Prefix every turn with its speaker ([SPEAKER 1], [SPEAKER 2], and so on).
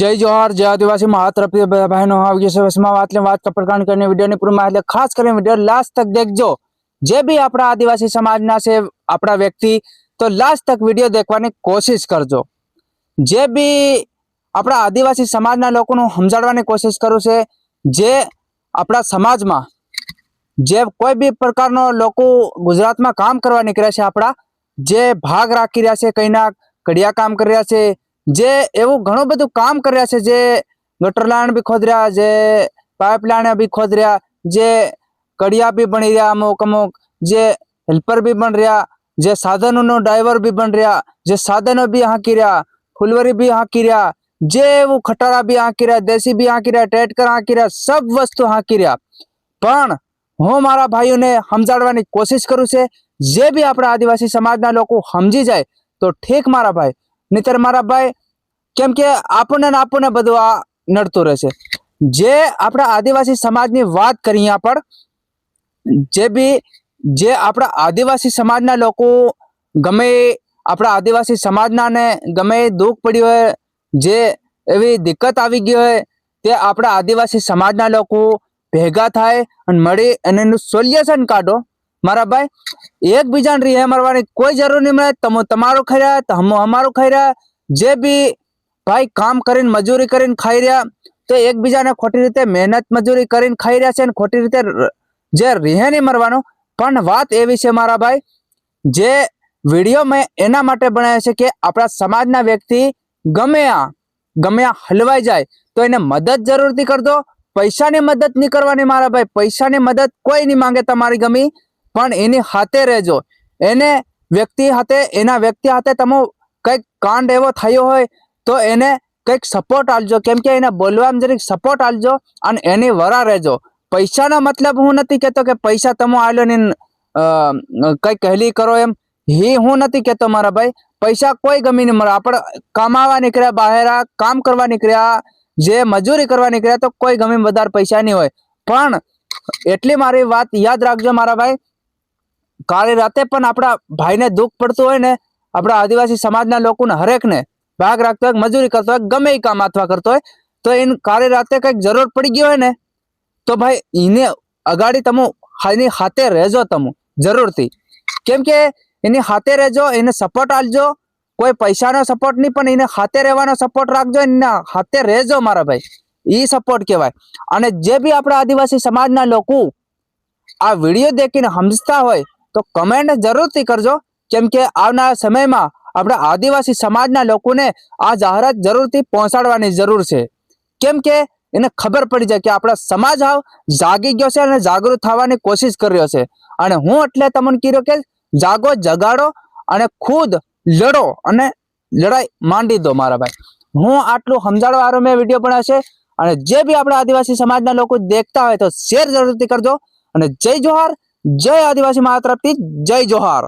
[SPEAKER 1] જય જોહાર, જય આદિવાસી મહાતરફી બહેનો આવી છે. વસમાં વાત વાત કપડકાંડ કરીને વિડીયોની પૂર્ણ એટલે ખાસ કરીને વીડિયો લાસ્ટ તક દેખજો. જે બી આપણા આદિવાસી સમાજના છે, આપણા વ્યક્તિ, તો લાસ્ટ તક વીડિયો દેખવાની કોશિશ કરજો. જે બી આપણા આદિવાસી સમાજના લોકોનું સમજાડવાની કોશિશ કરું છે, જે આપણા સમાજમાં જે કોઈ બી પ્રકારનો લોકો ગુજરાતમાં કામ કરવા નીકળ્યા છે આપણા, જે ભાગ રાખી રહ્યા છે, કંઈના કડિયા કામ કરી રહ્યા છે જે એવું ઘણું બધું કામ કર્યા છે, જે ગટર લાઈન બી ખોદર્યા, જે પાઇપલાઇન બી ખોદર્યા, જે કડિયા બી બની રહ્યા અમુક અમુક, જે હેલ્પર બી બન રહ્યા, જે સાધનોનો ડ્રાઈવર બી બન રહ્યા, જે સાધનો બી હાંકી રહ્યા, ફુલવરી બી હાંકી રહ્યા, જે એવું ખટારા બી હાંકી રહ્યા, દેશી બી હાંકી રહ્યા ટ્રેટકર હાંકી રહ્યા, સબ વસ્તુ હાંકી રહ્યા. પણ હું મારા ભાઈઓને સમજાડવાની કોશિશ કરું છે, જે બી આપણા આદિવાસી સમાજના લોકો સમજી જાય, તો ઠીક મારા ભાઈ નહીતર મારા ભાઈ, કેમ કે આપણને આપણને બધું આ નડતું રહેશે. જે આપણા આદિવાસી સમાજની વાત કરીએ આપણ જે બી, જે આપણા આદિવાસી સમાજના લોકો ગમે આપણા આદિવાસી સમાજના ને ગમે દુઃખ પડ્યું હોય, જે એવી દિક્કત આવી ગઈ હોય, તે આપણા આદિવાસી સમાજના લોકો ભેગા થાય અને મળી અને એનું સોલ્યુશન કાઢો. મારા ભાઈ, એકબીજાને રીહે મારવાની કોઈ જરૂર નહીં મળે. તમે તમારું ખાઈ રહ્યા હમ અમારું ખાઈ રહ્યા. જે બી ભાઈ કામ કરીને, મજૂરી કરીને ખાઈ રહ્યા, તો એકબીજાને ખોટી રીતે મહેનત, મજૂરી કરીને ખાઈ રહ્યા છે અને ખોટી રીતે જે રીહે નહીં મરવાનું. પણ વાત એવી છે મારા ભાઈ, જે વીડિયો મેં એના માટે બનાવ્યો છે કે આપણા સમાજના વ્યક્તિ ગમે આ ગમે આ હલવાઈ જાય, તો એને મદદ જરૂરથી કરજો. પૈસાની મદદ નહીં કરવાની મારા ભાઈ. પૈસાની મદદ કોઈ નહીં માંગે તમારી ગમી. પણ એની હાથે રહેજો. એને વ્યક્તિ હાથે, એના વ્યક્તિ હાથે તમે કંઈક કાંડ એવો થયો હોય, તો એને કંઈક સપોર્ટ આપજો. કેમ કે એને બોલવામાં જરીક સપોર્ટ આપજો અને એની વરા રહેજો. પૈસાનો મતલબ હું નથી કહેતો કે પૈસા તમે આવેલો ને કંઈક કહેલી કરો એમ. હી હું નથી કહેતો મારા ભાઈ. પૈસા કોઈ ગમી નહીં મળે. આપણે કમાવા નીકળ્યા, બહાર કામ કરવા નીકળ્યા, જે મજૂરી કરવા નીકળ્યા, તો કોઈ ગમે વધારે પૈસા નહીં હોય. પણ એટલી મારી વાત યાદ રાખજો મારા ભાઈ. કાલે રાતે પણ આપણા ભાઈને દુઃખ પડતું હોય ને, આપણા આદિવાસી સમાજના લોકોને હરેકને ભાગ રાખતો હોય, મજૂરી કરતો હોય, ગમે એ કામ અથવા કરતો હોય, તો એને કાલે રાતે કંઈક જરૂર પડી ગઈ હોય ને, તો ભાઈ એને અગાડી તમે એની હાથે રહેજો તમે, જરૂરથી. કેમ કે એની હાથે રહેજો, એને સપોર્ટ આપજો, કોઈ પૈસાનો સપોર્ટ નહીં, પણ એને હાથે રહેવાનો સપોર્ટ રાખજો, એના હાથે રહેજો મારા ભાઈ. એ સપોર્ટ કહેવાય. અને જે બી આપણા આદિવાસી સમાજના લોકો આ વીડિયો દેખીને સમજતા હોય તો કમેન્ટ જરૂરથી કરજો. કેમ કે આવનારા સમયમાં આપણા આદિવાસી સમાજના લોકોને આ જાહેરાત જરૂરથી પહોંચાડવાની જરૂર છે. કેમ કે એને ખબર પડી જાય કે આપણા સમાજ હાવ જાગી ગયો છે અને જાગૃત થવાની કોશિશ કરી રહ્યો છે. અને હું એટલે તમને કીધું કે જાગો, જગાડો અને ખુદ લડો અને લડાઈ માંડી દો મારા ભાઈ. હું આટલું સમજાડવા મેં વીડિયો બનાવ્યો છે. અને જે બી આપણા આદિવાસી સમાજના લોકો દેખતા હોય તો શેર જરૂરથી કરજો. અને જય જોહાર. જય આદિવાસી મહા તરફથી જય જોહાર